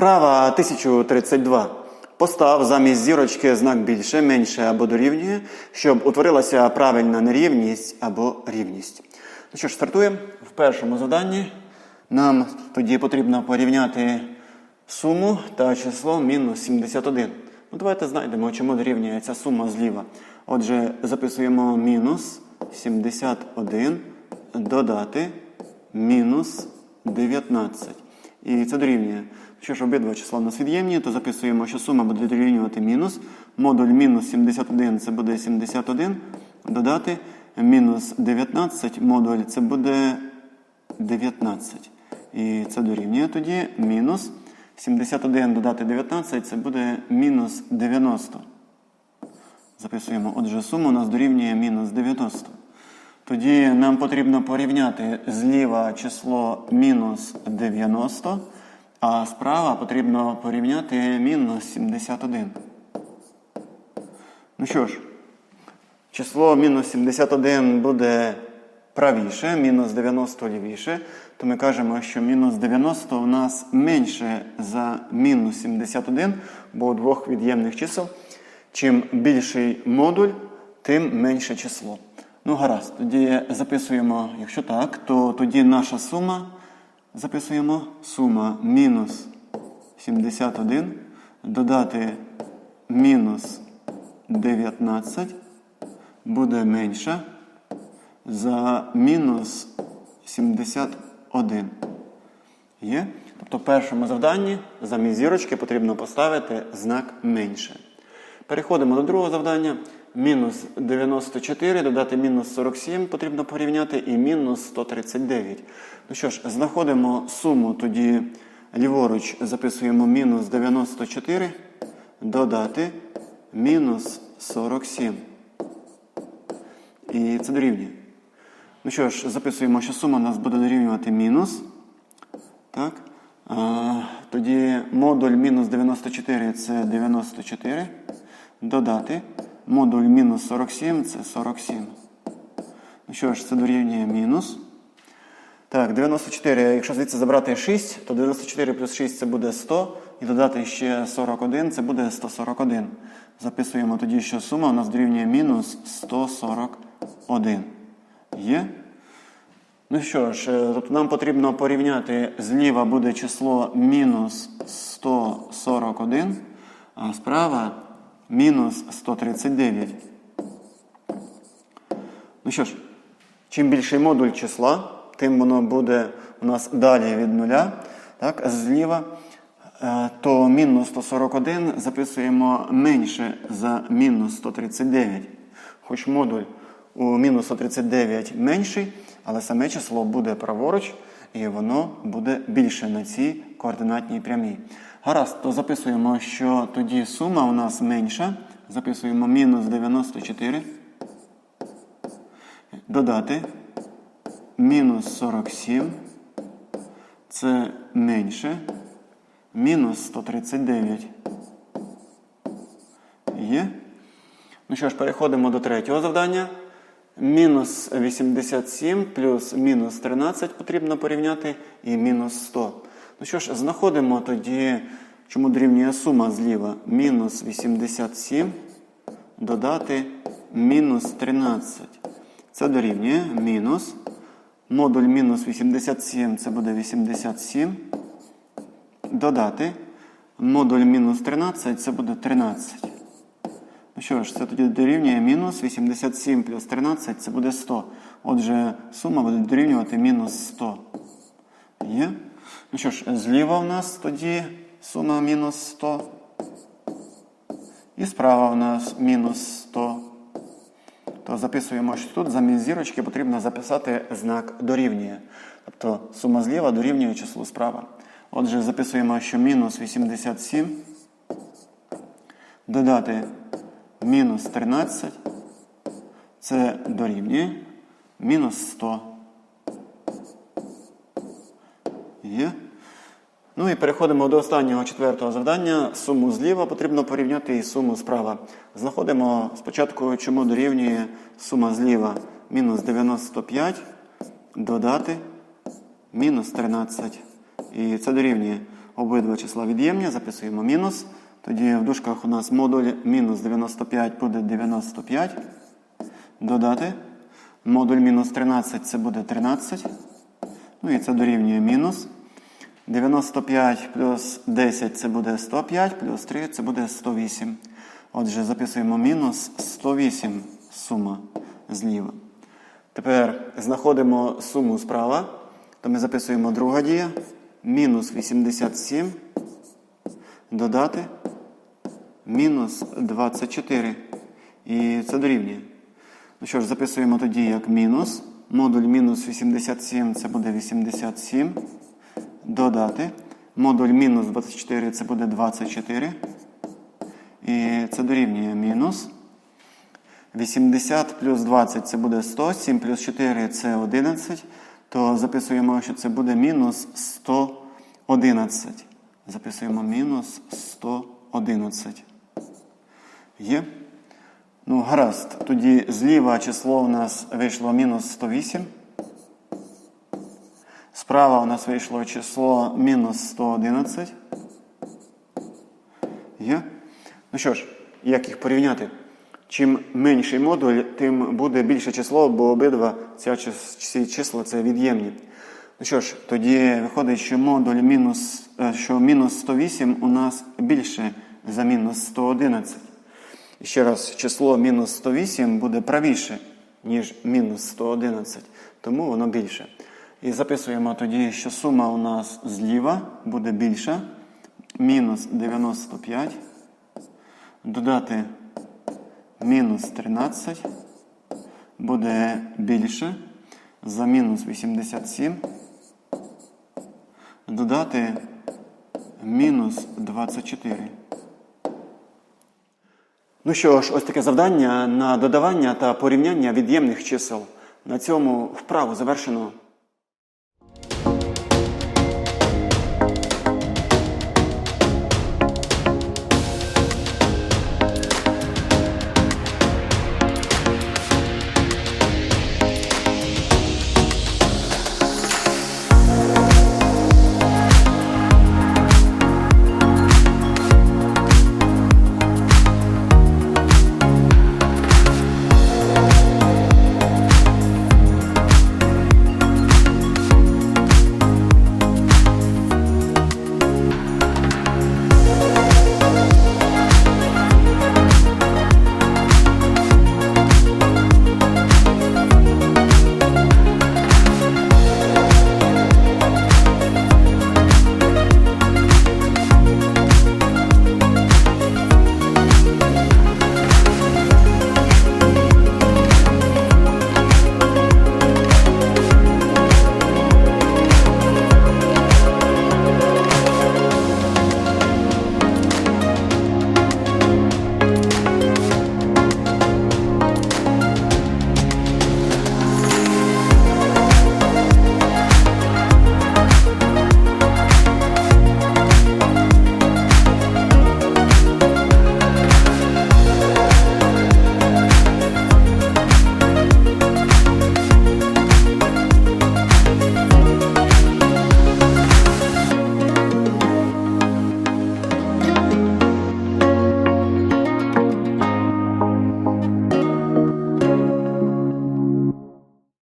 Вправа 1032. Постав замість зірочки знак більше, менше або дорівнює, щоб утворилася правильна нерівність або рівність. Ну що ж, стартуємо. В першому завданні нам тоді потрібно порівняти суму та число мінус 71. Ну, давайте знайдемо, чому дорівнює ця сума зліва. Отже, записуємо мінус 71 додати мінус 19. І це дорівнює. Що ж обидва числа у нас від'ємні, то записуємо, що сума буде дорівнювати мінус. Модуль мінус 71 це буде 71. Додати мінус 19, модуль це буде 19. І це дорівнює тоді мінус 71 додати 19 це буде мінус 90. Записуємо. Отже, сума у нас дорівнює мінус 90. Тоді нам потрібно порівняти зліва число мінус 90, а справа потрібно порівняти мінус 71. Ну що ж, число мінус 71 буде правіше, мінус 90 лівіше, то ми кажемо, що мінус 90 у нас менше за мінус 71, бо у двох від'ємних чисел. Чим більший модуль, тим менше число. Ну, гаразд, тоді записуємо, якщо так, то тоді наша сума записуємо сума мінус 71 додати мінус 19 буде менша за мінус 71. Є? Тобто в першому завданні замість зірочки потрібно поставити знак менше. Переходимо до другого завдання. Мінус 94 додати мінус 47 потрібно порівняти і мінус 139. Ну що ж, знаходимо суму, тоді ліворуч записуємо мінус 94 додати мінус 47. І це дорівнює. Ну що ж, записуємо, що сума у нас буде дорівнювати мінус. Так. А, тоді модуль мінус 94 це 94. Додати. Модуль мінус 47 це 47. Ну що ж, це дорівнює мінус. Так, 94. Якщо звідси забрати 6, то 94 плюс 6 це буде 100. І додати ще 41 це буде 141. Записуємо тоді, що сума у нас дорівнює мінус 141. Є? Ну що ж, тобто нам потрібно порівняти зліва буде число мінус 141, а справа мінус 139. Ну що ж, чим більший модуль числа, тим воно буде у нас далі від нуля. Так, зліва, Е, то мінус 141 записуємо менше за мінус 139. Хоч модуль у мінус 139 менший, але саме число буде праворуч, і воно буде більше на цій координатній прямій. Гаразд, то записуємо, що тоді сума у нас менша. Записуємо мінус 94. Додати мінус 47. Це менше. Мінус 139. Є. Ну що ж, переходимо до третього завдання. Мінус 87 плюс мінус 13 потрібно порівняти і мінус 100. Ну що ж, знаходимо тоді, чому дорівнює сума зліва. Мінус 87 додати мінус 13. Це дорівнює мінус. Модуль мінус 87 це буде 87. Додати. Модуль мінус 13 це буде 13. Ну що ж, це тоді дорівнює мінус 87 плюс 13 це буде 100. Отже, сума буде дорівнювати мінус 100. Є? Ну що ж, зліва в нас тоді сума мінус 100. І справа в нас мінус 100. То записуємо, що тут замість зірочки потрібно записати знак дорівнює. Тобто сума зліва дорівнює числу справа. Отже, записуємо, що мінус 87 додати мінус 13 це дорівнює мінус 100. Ну і переходимо до останнього четвертого завдання. Суму зліва потрібно порівняти і суму справа. Знаходимо спочатку, чому дорівнює сума зліва мінус 95 додати мінус 13. І це дорівнює. Обидва числа від'ємні, записуємо мінус. Тоді в дужках у нас модуль мінус 95 буде 95. Додати. Модуль мінус 13 це буде 13. Ну і це дорівнює мінус. 95 плюс 10 це буде 105, плюс 3 це буде 108. Отже, записуємо мінус 108 сума зліва. Тепер знаходимо суму справа, то ми записуємо друга дія. Мінус 87 додати мінус 24. І це дорівнює. Ну що ж, записуємо тоді як мінус. Модуль мінус 87 це буде 87. Додати. Модуль мінус 24 це буде 24. І це дорівнює мінус. 80 плюс 20 це буде 100, 7 плюс 4 це 11. То записуємо, що це буде мінус 111. Записуємо мінус 111. Є? Ну, гаразд. Тоді зліва число у нас вийшло мінус 108. Справа у нас вийшло число мінус 111. Є? Ну що ж, як їх порівняти? Чим менший модуль, тим буде більше число, бо обидва ці числа це від'ємні. Ну що ж, тоді виходить, що модуль мінус, е, що мінус 108 у нас більше за мінус 111. І ще раз, число мінус 108 буде правіше, ніж мінус 111, тому воно більше. І записуємо тоді, що сума у нас зліва буде більша. Мінус 95. Додати мінус 13 буде більше за мінус 87. Додати мінус 24. Ну що ж, ось таке завдання на додавання та порівняння від'ємних чисел. На цьому вправу завершено.